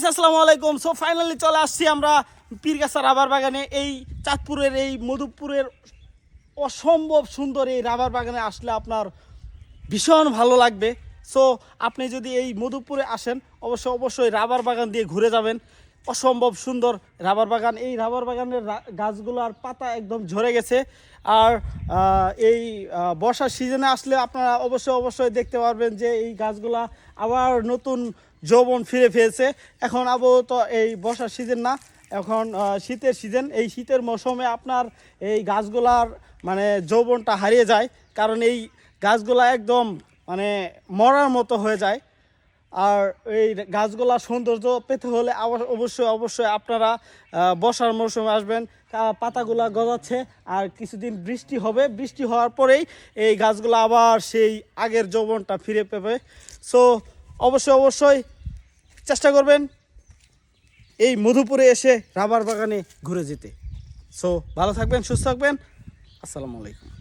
Guys আসসালামু আলাইকুম। So finally চলে আসছি আমরা পীরগাছা রাবার বাগানে। এই চাঁদপুরের, এই মধুপুরের অসম্ভব সুন্দর এই রাবার বাগানে আসলে আপনার ভীষণ ভালো লাগবে। সো আপনি যদি এই মধুপুরে আসেন অবশ্যই অবশ্যই রাবার বাগান দিয়ে ঘুরে যাবেন। অসম্ভব সুন্দর রাবার বাগান। এই রাবার বাগানের রা- গাছগুলোর পাতা একদম ঝরে গেছে। আর এই বর্ষার সিজনে আসলে আপনারা অবশ্যই অবশ্যই দেখতে পারবেন যে এই গাছগুলা আবার নতুন যৌবন ফিরে পেয়েছে। এখন আবহাওয়া এই বর্ষার সিজন না, এখন শীতের সিজন। এই শীতের মৌসুমে আপনার এই গাছগুলার মানে যৌবনটা হারিয়ে যায়। কারণ এই গাছগুলা একদম মানে মরার মতো হয়ে যায়। আর এই গাছগুলা সৌন্দর্য পেতে হলে অবশ্যই অবশ্যই আপনারা বর্ষার মৌসুমে আসবেন পাতাগুলা গজাচ্ছে, আর কিছুদিন বৃষ্টি হবে। বৃষ্টি হওয়ার পরেই এই গাছগুলো আবার সেই আগের যৌবনটা ফিরে পেবে। সো অবশ্যই অবশ্যই চেষ্টা করবেন এই মধুপুরে এসে রাবার বাগানে ঘুরে যেতে। সো ভালো থাকবেন, সুস্থ থাকবেন। আসসালামু আলাইকুম।